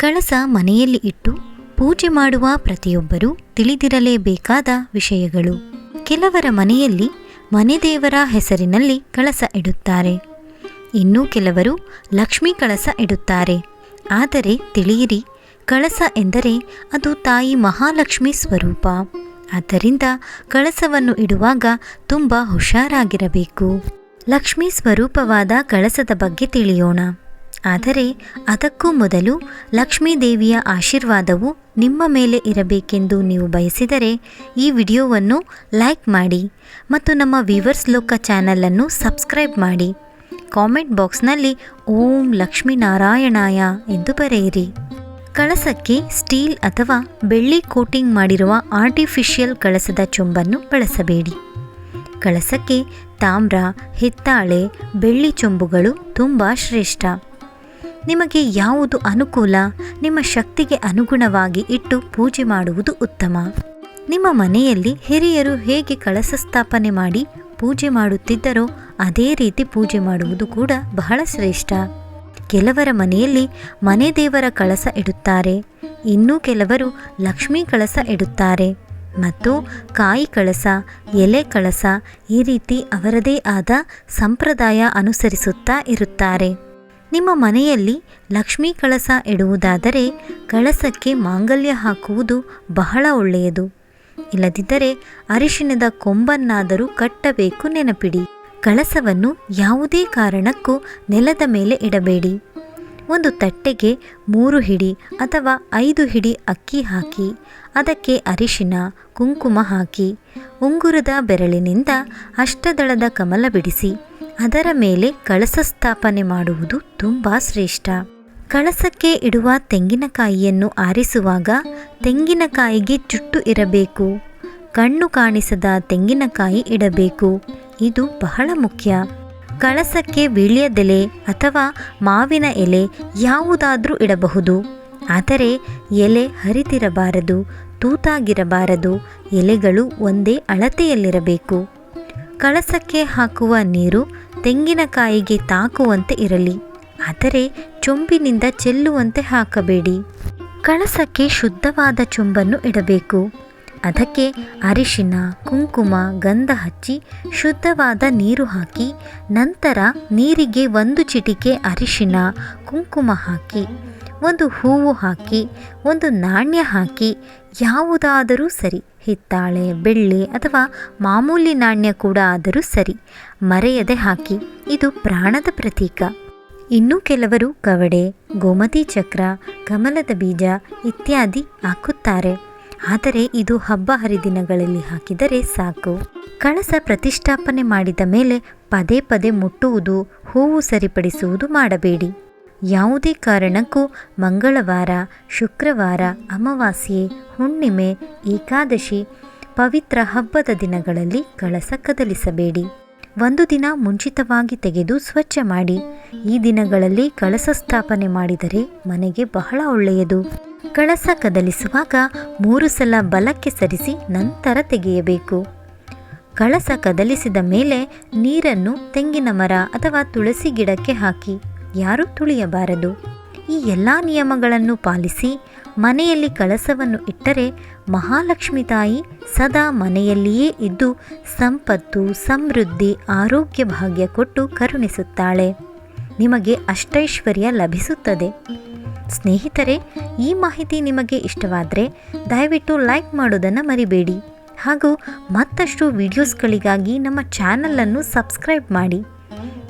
ಕಳಸ ಮನೆಯಲ್ಲಿ ಇಟ್ಟು ಪೂಜೆ ಮಾಡುವ ಪ್ರತಿಯೊಬ್ಬರೂ ತಿಳಿದಿರಲೇಬೇಕಾದ ವಿಷಯಗಳು. ಕೆಲವರ ಮನೆಯಲ್ಲಿ ಮನೆದೇವರ ಹೆಸರಿನಲ್ಲಿ ಕಳಸ ಇಡುತ್ತಾರೆ. ಇನ್ನೂ ಕೆಲವರು ಲಕ್ಷ್ಮೀ ಕಳಸ ಇಡುತ್ತಾರೆ. ಆದರೆ ತಿಳಿಯಿರಿ, ಕಳಸ ಎಂದರೆ ಅದು ತಾಯಿ ಮಹಾಲಕ್ಷ್ಮಿ ಸ್ವರೂಪ. ಆದ್ದರಿಂದ ಕಳಸವನ್ನು ಇಡುವಾಗ ತುಂಬ ಹುಷಾರಾಗಿರಬೇಕು. ಲಕ್ಷ್ಮೀ ಸ್ವರೂಪವಾದ ಕಳಸದ ಬಗ್ಗೆ ತಿಳಿಯೋಣ. ಆದರೆ ಅದಕ್ಕೂ ಮೊದಲು ಲಕ್ಷ್ಮೀದೇವಿಯ ಆಶೀರ್ವಾದವು ನಿಮ್ಮ ಮೇಲೆ ಇರಬೇಕೆಂದು ನೀವು ಬಯಸಿದರೆ ಈ ವಿಡಿಯೋವನ್ನು ಲೈಕ್ ಮಾಡಿ ಮತ್ತು ನಮ್ಮ ವಿವರ್ಸ್ ಲೋಕ ಚಾನಲನ್ನು ಸಬ್ಸ್ಕ್ರೈಬ್ ಮಾಡಿ. ಕಾಮೆಂಟ್ ಬಾಕ್ಸ್ನಲ್ಲಿ ಓಂ ಲಕ್ಷ್ಮೀನಾರಾಯಣಾಯ ಎಂದು ಬರೆಯಿರಿ. ಕಳಸಕ್ಕೆ ಸ್ಟೀಲ್ ಅಥವಾ ಬೆಳ್ಳಿ ಕೋಟಿಂಗ್ ಮಾಡಿರುವ ಆರ್ಟಿಫಿಷಿಯಲ್ ಕಳಸದ ಚೊಂಬನ್ನು ಬಳಸಬೇಡಿ. ಕಳಸಕ್ಕೆ ತಾಮ್ರ, ಹಿತ್ತಾಳೆ, ಬೆಳ್ಳಿ ಚೊಂಬುಗಳು ತುಂಬ ಶ್ರೇಷ್ಠ. ನಿಮಗೆ ಯಾವುದು ಅನುಕೂಲ? ನಿಮ್ಮ ಶಕ್ತಿಗೆ ಅನುಗುಣವಾಗಿ ಇಟ್ಟು ಪೂಜೆ ಮಾಡುವುದು ಉತ್ತಮ. ನಿಮ್ಮ ಮನೆಯಲ್ಲಿ ಹಿರಿಯರು ಹೇಗೆ ಕಳಸ ಸ್ಥಾಪನೆ ಮಾಡಿ ಪೂಜೆ ಮಾಡುತ್ತಿದ್ದರೋ ಅದೇ ರೀತಿ ಪೂಜೆ ಮಾಡುವುದು ಕೂಡ ಬಹಳ ಶ್ರೇಷ್ಠ. ಕೆಲವರ ಮನೆಯಲ್ಲಿ ಮನೆ ದೇವರ ಕಳಸ ಇಡುತ್ತಾರೆ. ಇನ್ನೂ ಕೆಲವರು ಲಕ್ಷ್ಮೀ ಕಳಸ ಇಡುತ್ತಾರೆ. ಮತ್ತು ಕಾಯಿ ಕಳಸ, ಎಲೆ ಕಳಸ ಈ ರೀತಿ ಅವರದೇ ಆದ ಸಂಪ್ರದಾಯ ಅನುಸರಿಸುತ್ತಾ ಇರುತ್ತಾರೆ. ನಿಮ್ಮ ಮನೆಯಲ್ಲಿ ಲಕ್ಷ್ಮೀ ಕಳಸ ಇಡುವುದಾದರೆ ಕಳಸಕ್ಕೆ ಮಾಂಗಲ್ಯ ಹಾಕುವುದು ಬಹಳ ಒಳ್ಳೆಯದು. ಇಲ್ಲದಿದ್ದರೆ ಅರಿಶಿಣದ ಕೊಂಬನ್ನಾದರೂ ಕಟ್ಟಬೇಕು ನೆನಪಿಡಿ. ಕಳಸವನ್ನು ಯಾವುದೇ ಕಾರಣಕ್ಕೂ ನೆಲದ ಮೇಲೆ ಇಡಬೇಡಿ. ಒಂದು ತಟ್ಟೆಗೆ ಮೂರು ಹಿಡಿ ಅಥವಾ ಐದು ಹಿಡಿ ಅಕ್ಕಿ ಹಾಕಿ, ಅದಕ್ಕೆ ಅರಿಶಿನ ಕುಂಕುಮ ಹಾಕಿ, ಉಂಗುರದ ಬೆರಳಿನಿಂದ ಅಷ್ಟದಳದ ಕಮಲ ಬಿಡಿಸಿ. ಅದರ ಮೇಲೆ ಕಳಸ ಸ್ಥಾಪನೆ ಮಾಡುವುದು ತುಂಬ ಶ್ರೇಷ್ಠ. ಕಳಸಕ್ಕೆ ಇಡುವ ತೆಂಗಿನಕಾಯಿಯನ್ನು ಆರಿಸುವಾಗ ತೆಂಗಿನಕಾಯಿಗೆ ಚುಟ್ಟು ಇರಬೇಕು. ಕಣ್ಣು ಕಾಣಿಸದ ತೆಂಗಿನಕಾಯಿ ಇಡಬೇಕು. ಇದು ಬಹಳ ಮುಖ್ಯ. ಕಳಸಕ್ಕೆ ವೀಳ್ಯದೆಲೆ ಅಥವಾ ಮಾವಿನ ಎಲೆ ಯಾವುದಾದ್ರೂ ಇಡಬಹುದು. ಆದರೆ ಎಲೆ ಹರಿತಿರಬಾರದು ತೂತಾಗಿರಬಾರದು, ಎಲೆಗಳು ಒಂದೇ ಅಳತೆಯಲ್ಲಿರಬೇಕು. ಕಳಸಕ್ಕೆ ಹಾಕುವ ನೀರು ತೆಂಗಿನಕಾಯಿಗೆ ತಾಕುವಂತೆ ಇರಲಿ, ಆದರೆ ಚೊಂಬಿನಿಂದ ಚೆಲ್ಲುವಂತೆ ಹಾಕಬೇಡಿ. ಕಳಸಕ್ಕೆ ಶುದ್ಧವಾದ ಚೊಂಬನ್ನು ಇಡಬೇಕು. ಅದಕ್ಕೆ ಅರಿಶಿನ, ಕುಂಕುಮ, ಗಂಧ ಹಚ್ಚಿ ಶುದ್ಧವಾದ ನೀರು ಹಾಕಿ, ನಂತರ ನೀರಿಗೆ ಒಂದು ಚಿಟಿಕೆ ಅರಿಶಿನ, ಕುಂಕುಮ ಹಾಕಿ, ಒಂದು ಹೂವು ಹಾಕಿ, ಒಂದು ನಾಣ್ಯ ಹಾಕಿ, ಯಾವುದಾದರೂ ಸರಿ. ಹಿತ್ತಾಳೆ, ಬೆಳ್ಳಿ ಅಥವಾ ಮಾಮೂಲಿ ನಾಣ್ಯ ಕೂಡ ಆದರೂ ಸರಿ. ಮರೆಯದೆ ಹಾಕಿ. ಇದು ಪ್ರಾಣದ ಪ್ರತೀಕ. ಇನ್ನೂ ಕೆಲವರು ಕವಡೆ, ಗೋಮತಿ ಚಕ್ರ, ಕಮಲದ ಬೀಜ ಇತ್ಯಾದಿ ಹಾಕುತ್ತಾರೆ. ಆದರೆ ಇದು ಹಬ್ಬ ಹರಿದಿನಗಳಲ್ಲಿ ಹಾಕಿದರೆ ಸಾಕು. ಕಳಸ ಪ್ರತಿಷ್ಠಾಪನೆ ಮಾಡಿದ ಮೇಲೆ ಪದೇ ಪದೇ ಮುಟ್ಟುವುದು, ಹೂವು ಸರಿಪಡಿಸುವುದು ಮಾಡಬೇಡಿ. ಯಾವುದೇ ಕಾರಣಕ್ಕೂ ಮಂಗಳವಾರ, ಶುಕ್ರವಾರ, ಅಮಾವಾಸ್ಯೆ, ಹುಣ್ಣಿಮೆ, ಏಕಾದಶಿ, ಪವಿತ್ರ ಹಬ್ಬದ ದಿನಗಳಲ್ಲಿ ಕಳಸ ಕದಲಿಸಬೇಡಿ. ಒಂದು ದಿನ ಮುಂಚಿತವಾಗಿ ತೆಗೆದು ಸ್ವಚ್ಛ ಮಾಡಿ. ಈ ದಿನಗಳಲ್ಲಿ ಕಳಸ ಸ್ಥಾಪನೆ ಮಾಡಿದರೆ ಮನೆಗೆ ಬಹಳ ಒಳ್ಳೆಯದು. ಕಳಸ ಕದಲಿಸುವಾಗ ಮೂರು ಸಲ ಬಲಕ್ಕೆ ಸರಿಸಿ ನಂತರ ತೆಗೆಯಬೇಕು. ಕಳಸ ಕದಲಿಸಿದ ಮೇಲೆ ನೀರನ್ನು ತೆಂಗಿನ ಮರ ಅಥವಾ ತುಳಸಿ ಗಿಡಕ್ಕೆ ಹಾಕಿ. ಯಾರೂ ತುಳಿಯಬಾರದು. ಈ ಎಲ್ಲ ನಿಯಮಗಳನ್ನು ಪಾಲಿಸಿ ಮನೆಯಲ್ಲಿ ಕಳಸವನ್ನು ಇಟ್ಟರೆ ಮಹಾಲಕ್ಷ್ಮಿ ತಾಯಿ ಸದಾ ಮನೆಯಲ್ಲಿಯೇ ಇದ್ದು ಸಂಪತ್ತು, ಸಮೃದ್ಧಿ, ಆರೋಗ್ಯ ಭಾಗ್ಯ ಕೊಟ್ಟು ಕರುಣಿಸುತ್ತಾಳೆ. ನಿಮಗೆ ಅಷ್ಟೈಶ್ವರ್ಯ ಲಭಿಸುತ್ತದೆ. ಸ್ನೇಹಿತರೆ, ಈ ಮಾಹಿತಿ ನಿಮಗೆ ಇಷ್ಟವಾದರೆ ದಯವಿಟ್ಟು ಲೈಕ್ ಮಾಡೋದನ್ನು ಮರಿಬೇಡಿ. ಹಾಗೂ ಮತ್ತಷ್ಟು ವಿಡಿಯೋಸ್ಗಳಿಗಾಗಿ ನಮ್ಮ ಚಾನಲನ್ನು ಸಬ್ಸ್ಕ್ರೈಬ್ ಮಾಡಿ.